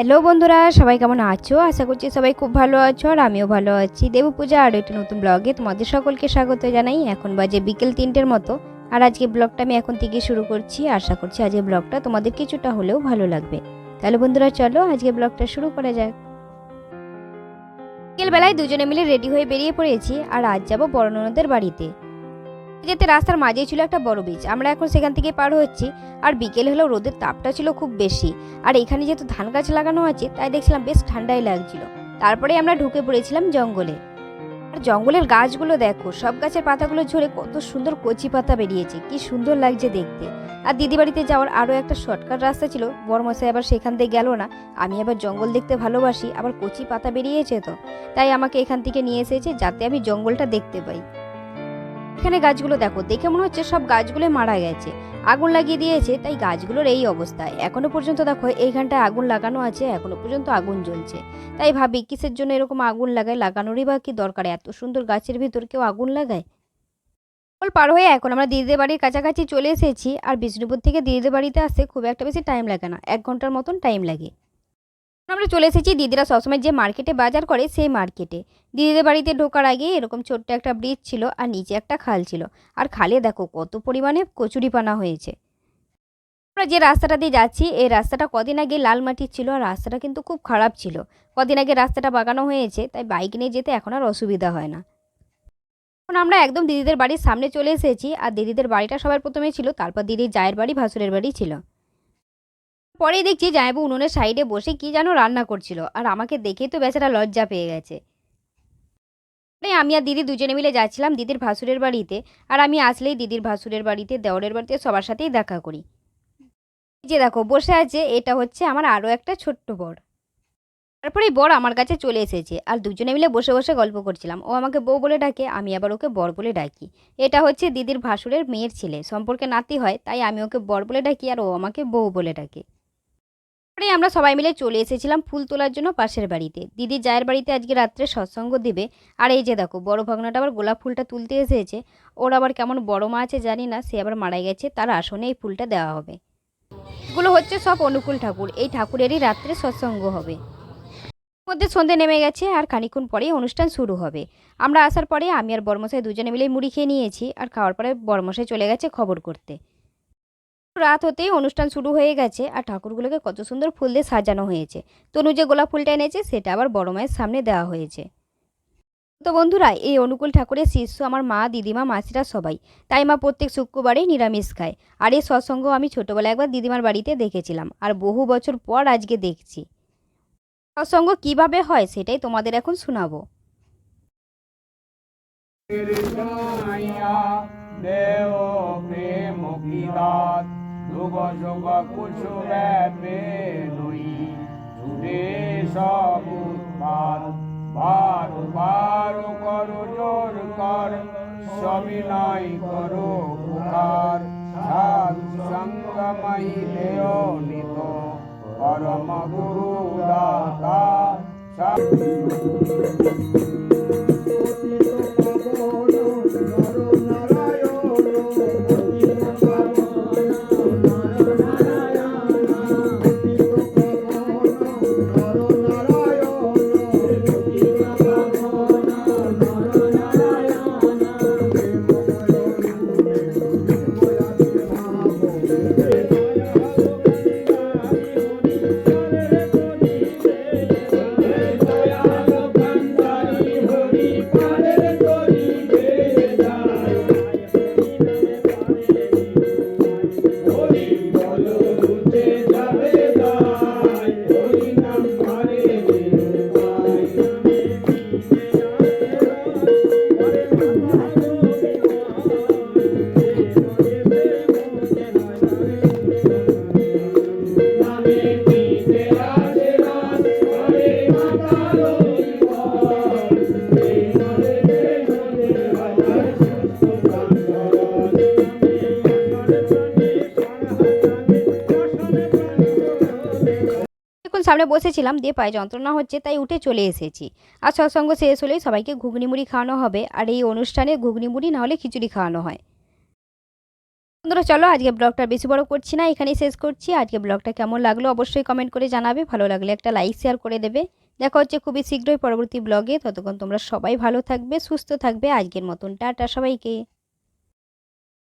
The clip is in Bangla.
হ্যালো বন্ধুরা, সবাই কেমন আছো? আশা করছি সবাই খুব ভালো আছো আর আমিও ভালো আছি। দেব পূজা আর একটি নতুন ব্লগে তোমাদের সকলকে স্বাগত জানাই। এখন বাজে বিকেল তিনটের মতো। আর আজকে ব্লগটা আমি এখন থেকে শুরু করছি। আশা করছি আজকে ব্লগটা তোমাদের কিছুটা হলেও ভালো লাগবে। তাহলে বন্ধুরা, চলো আজকে ব্লগটা শুরু করা যাক। বিকেলবেলায় দুজনে মিলে রেডি হয়ে বেরিয়ে পড়েছি আর আজ যাব বড় ননদের বাড়িতে। যেতে রাস্তার মাঝেই ছিল একটা বড় বীজ আমরা এখন সেখান থেকে পার হচ্ছি, আর বিকেল হলেও রোদের তাপটা ছিল খুব বেশি। আর এখানে যেহেতু ধান গাছ লাগানো আছে, তাই দেখছিলাম বেশ ঠান্ডাই লাগছিল। তারপরে আমরা ঢুকে পড়েছিলাম জঙ্গলে। আর জঙ্গলের গাছগুলো দেখো, সব গাছের পাতাগুলো ঝরে কত সুন্দর কচি পাতা বেরিয়েছে, কি সুন্দর লাগছে দেখতে। আর দিদি বাড়িতে যাওয়ার আরও একটা শর্টকাট রাস্তা ছিল বরমশাই আবার সেখান দিয়ে গেল না। আমি আবার জঙ্গল দেখতে ভালোবাসি, আবার কচি পাতা বেরিয়েছে তো। তাই আমাকে এখান থেকে নিয়ে এসেছে, যাতে আমি জঙ্গলটা দেখতে পাই। এখানে গাছগুলো দেখো, দেখে মনে হচ্ছে সব গাছগুলো মারা গেছে। আগুন লাগিয়ে দিয়েছে, তাই গাছগুলোর এই অবস্থা। এখনও পর্যন্ত দেখো, এইখানটায় আগুন লাগানো আছে, এখনও পর্যন্ত আগুন জ্বলছে। তাই ভাবি, কিসের জন্য এরকম আগুন লাগায়? লাগানোরই বা কি দরকার? এত সুন্দর গাছের ভিতর কেউ আগুন লাগায়? জঙ্গল পার হয়ে এখন আমরা দিদিদের বাড়ির কাছাকাছি চলে এসেছি, আর বিষ্ণুপুর থেকে দিদিদের বাড়িতে আসতে খুব একটা বেশি টাইম লাগে না। এক ঘণ্টার মতন টাইম লাগে। আমরা চলে এসেছি দিদিরা সবসময় যে মার্কেটে বাজার করে সেই মার্কেটে। দিদিদের বাড়িতে ঢোকার আগে এরকম ছোট্ট একটা ব্রিজ ছিল আর নিচে একটা খাল ছিল। আর খালে দেখো কত পরিমাণে কচুরিপানা হয়েছে। আমরা যে রাস্তাটা দিয়ে যাচ্ছি, এই রাস্তাটা কদিন আগে লাল মাটির ছিল আর রাস্তাটা কিন্তু খুব খারাপ ছিল। কদিন আগে রাস্তাটা বাগানো হয়েছে, তাই বাইক নিয়ে যেতে এখন আর অসুবিধা হয় না। এখন আমরা একদম দিদিদের বাড়ির সামনে চলে এসেছি, আর দিদিদের বাড়িটা সবার প্রথমে ছিল, তারপর দিদির জায়ের বাড়ি, ভাসুরের বাড়ি ছিল। পরেই দেখছি জামাইবু উনুনের সাইডে বসে কি যেন রান্না করছিল। আর আমাকে দেখেই তো বেচারা লজ্জা পেয়ে গেছে। তাই আমি আর দিদি দুজনে মিলে যাচ্ছিলাম দিদির ভাসুরের বাড়িতে। আর আমি আসলেই দিদির ভাসুরের বাড়িতে, দেওরের বাড়িতে সবার সাথেই দেখা করি। যে দেখো, বসে আছে, এটা হচ্ছে আমার আরও একটা ছোট্ট বর। তারপরে বর আমার কাছে চলে এসেছে। আর দুজনে মিলে বসে বসে গল্প করছিলাম। ও আমাকে বউ বলে ডাকে, আমি আবার ওকে বর বলে ডাকি। এটা হচ্ছে দিদির ভাসুরের মেয়ের ছেলে। সম্পর্কে নাতি হয়, তাই আমি ওকে বর বলে ডাকি আর ও আমাকে বউ বলে ডাকে। তারপরে আমরা সবাই মিলে চলে এসেছিলাম ফুল তোলার জন্য পাশের বাড়িতে। দিদি জায়ের বাড়িতে আজকে রাত্রে সৎসঙ্গ দেবে। আর এই যে দেখো, বড় ভাগনাটা আবার গোলাপ ফুলটা তুলতে এসেছে। ওর আবার কেমন বড় মা আছে জানি না, সে আবার মারা গেছে। তার আসনে এই ফুলটা দেওয়া হবে। এগুলো হচ্ছে সব অনুকূল ঠাকুর। এই ঠাকুরেরই রাত্রে সৎসঙ্গ হবে। মধ্যে সন্ধে নেমে গেছে আর খানিক্ষণ পরেই অনুষ্ঠান শুরু হবে। আমরা আসার পরে আমি আর বর্মশাই দুজনে মিলে মুড়ি খেয়ে নিয়েছি। আর খাওয়ার পরে বর্মশাই চলে গেছে খবর করতে। রাত হতেই অনুষ্ঠান শুরু হয়ে গেছে আর ঠাকুরগুলোকে কত সুন্দর ফুল দিয়ে সাজানো হয়েছে। তনু যে গোলাপ ফুলটা এনেছে, সেটা আবার বড় মায়ের সামনে দেওয়া হয়েছে। তো বন্ধুরা, এই অনুকূল ঠাকুরের শিষ্য আমার মা, দিদিমা, মাসিরা সবাই। তাই মা প্রত্যেক শুক্রবারেই নিরামিষ খায়। আর এই সৎসঙ্গ আমি ছোটোবেলায় একবার দিদিমার বাড়িতে দেখেছিলাম। আর বহু বছর পর আজকে দেখছি। সৎসঙ্গ কীভাবে হয় সেটাই তোমাদের এখন শোনাবো। দেও প্রেম কি কিরাত যুগ যুগ কুসুমে নই জুড়ে সব উৎপাদ বার বার করো, জোর কর সবিনয় করো পুকার সাধু সঙ্গ মহিলেও নিত, পরম গুরু দাতা। এখন সামনে বসেছিলাম, দিয়ে পায়ে যন্ত্রণা হচ্ছে, তাই উঠে চলে এসেছি। আর সৎসঙ্গ শেষ হলেই সবাইকে ঘুগনি মুড়ি খাওয়ানো হবে। আর এই অনুষ্ঠানে ঘুগনি মুড়ি না হলে খিচুড়ি খাওয়ানো হয়। বন্ধুরা, চলো আজকে ব্লগটা বেশি বড় করছি না, এখানেই শেষ করছি। আজকে ব্লগটা কেমন লাগল অবশ্যই কমেন্ট করে জানাবে। ভালো লাগলে একটা লাইক শেয়ার করে দেবে। দেখা হচ্ছে খুবই শীঘ্রই পরবর্তী ব্লগে। ততক্ষণ তোমরা সবাই ভালো থাকবে, সুস্থ থাকবে। আজকের মতন, টাটা সবাইকে।